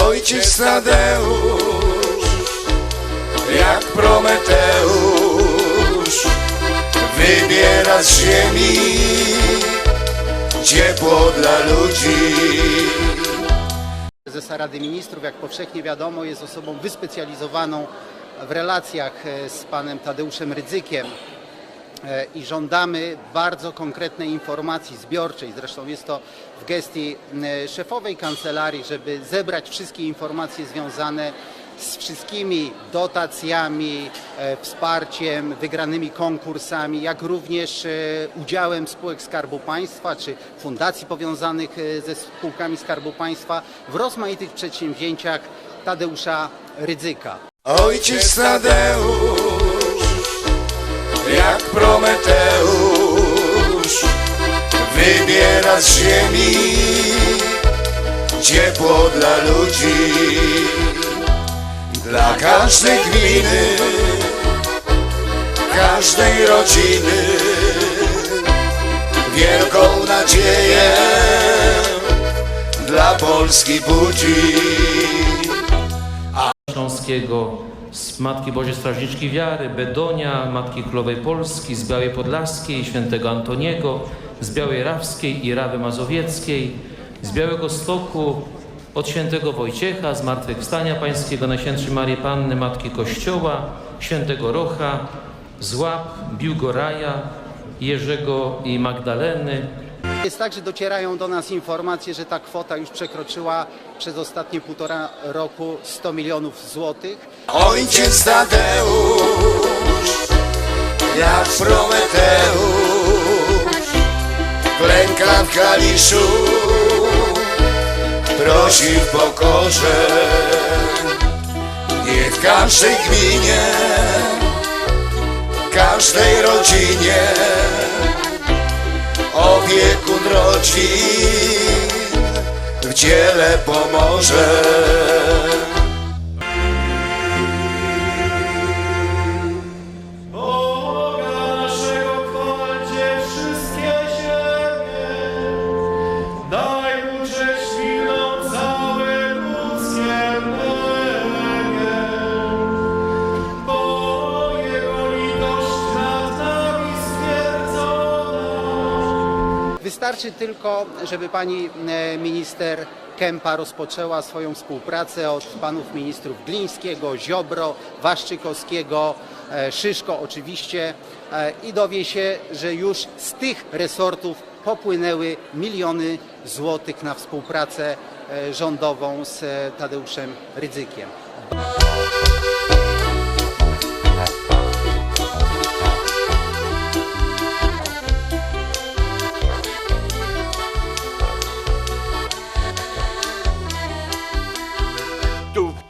Ojciec Tadeusz, jak Prometeusz, wybiera z ziemi ciepło dla ludzi. Prezesa Rady Ministrów, jak powszechnie wiadomo, jest osobą wyspecjalizowaną w relacjach e, z panem Tadeuszem Rydzykiem i żądamy bardzo konkretnej informacji zbiorczej. Zresztą jest to w gestii e, szefowej kancelarii, żeby zebrać wszystkie informacje związane z wszystkimi dotacjami, e, wsparciem, wygranymi konkursami, jak również e, udziałem spółek Skarbu Państwa czy fundacji powiązanych e, ze spółkami Skarbu Państwa w rozmaitych przedsięwzięciach Tadeusza Rydzyka. Ojciec Tadeusz, jak Prometeusz, wybiera z ziemi ciepło dla ludzi, dla każdej gminy, każdej rodziny, wielką nadzieję dla Polski budzi. Śląskiego, z Matki Bożej Strażniczki Wiary, Bedonia, Matki Królowej Polski, z Białej Podlaskiej, Świętego Antoniego, z Białej Rawskiej i Rawy Mazowieckiej, z Białego Stoku, od Świętego Wojciecha, Zmartwychwstania Pańskiego, Najświętszej Marii Panny, Matki Kościoła, Świętego Rocha, z Łap, Biłgoraja, Jerzego i Magdaleny, Jest tak, że docierają do nas informacje, że ta kwota już przekroczyła przez ostatnie półtora roku 100 milionów złotych. Ojciec Tadeusz, jak Prometeusz, klęka w kaliszu, prosi w pokorze. Nie w każdej gminie, każdej rodzinie, opiekun rodzin w dziele pomoże. Wystarczy tylko, żeby pani e, minister Kępa rozpoczęła swoją współpracę od panów ministrów Glińskiego, Ziobro, Waszczykowskiego, e, Szyszko oczywiście e, i dowie się, że już z tych resortów popłynęły miliony złotych na współpracę rządową z Tadeuszem Rydzykiem.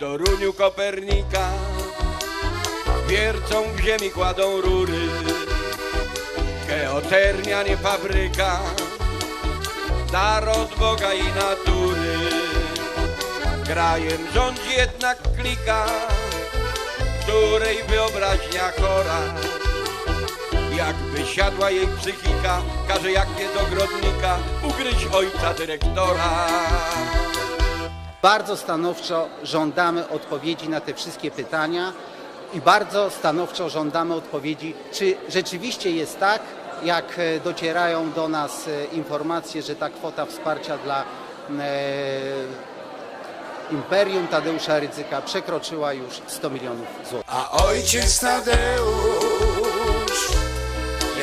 Toruniu Kopernika. Wiercą w ziemi kładą rury. Geotermia nie fabryka Dar od Boga i natury. Krajem rządzi jednak klika Której wyobraźnia chora. Jakby siadła jej psychika Każe jak do ogrodnika Ugryźć ojca dyrektora Bardzo stanowczo żądamy odpowiedzi na te wszystkie pytania i bardzo stanowczo żądamy odpowiedzi, czy rzeczywiście jest tak, jak e, docierają do nas e, informacje, że ta kwota wsparcia dla e, Imperium Tadeusza Rydzyka przekroczyła już 100 milionów złotych. A ojciec Tadeusz,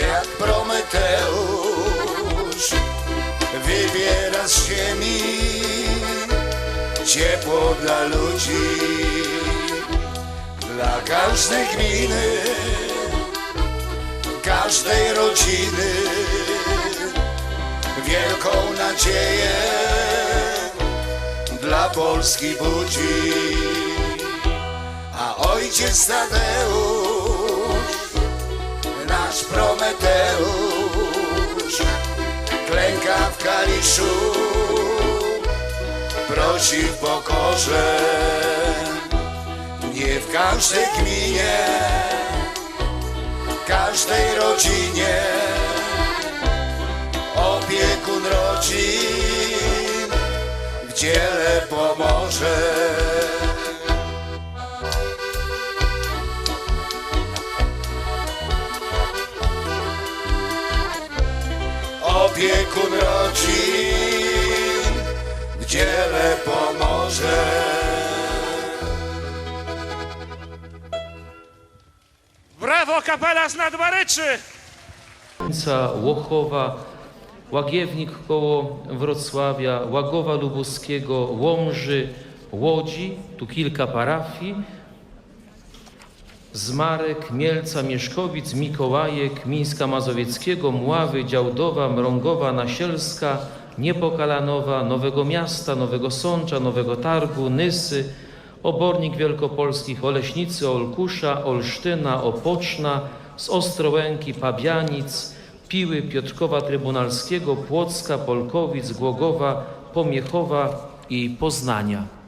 jak Prometeusz, wybiera z ziemi ciepło dla ludzi, dla każdej gminy, każdej rodziny, wielką nadzieję dla Polski budzi. A ojciec Tadeusz, nasz Prometeusz, klęka w kaliszu, prosi w pokorze. Nie w każdej gminie, każdej rodzinie, opiekun rodzin w dziele pomoże. Opiekun rodzin dziele pomoże. Brawo, kapela z Nadmaryczy! Łańca, Łochowa, Łagiewnik koło Wrocławia, Łagowa Lubuskiego, Łomży, Łodzi, tu kilka parafii, Zmarek, Mielca, Mieszkowic, Mikołajek, Mińska Mazowieckiego, Mławy, Działdowa, Mrągowa, Nasielska, Niepokalanowa, Nowego Miasta, Nowego Sącza, Nowego Targu, Nysy, Obornik Wielkopolskich, Oleśnicy, Olkusza, Olsztyna, Opoczna, z Ostrołęki, Pabianic, Piły, Piotrkowa Trybunalskiego, Płocka, Polkowic, Głogowa, Pomiechowa i Poznania.